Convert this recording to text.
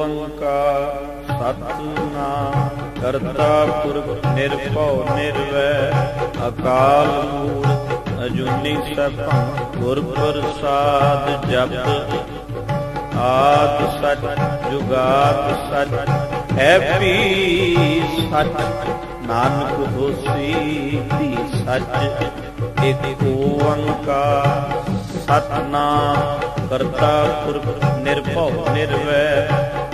ਓੰਕਾਰ, ਸਤਨਾਮ, ਕਰਤਾ ਪੁਰਖ ਨਿਰਭਉ ਨਿਰਵੈਰ ਅਕਾਲ ਮੂਰਤ ਅਜੂਨੀ ਸਭੰ ਗੁਰ ਪ੍ਰਸਾਦ ਜਪ। ਆਦ ਸਚ, ਜੁਗਾਦ ਸਚ ਹੈ ਵੀ ਸਚ, ਨਾਨਕ ਹੋਸੀ ਵੀ ਸਚ। ਇਕ ਓੰਕਾਰ, ਸਤਨਾਮ, ਕਰਤਾ ਪੁਰਖ ਨਿਰਭਉ ਨਿਰਵੈਰ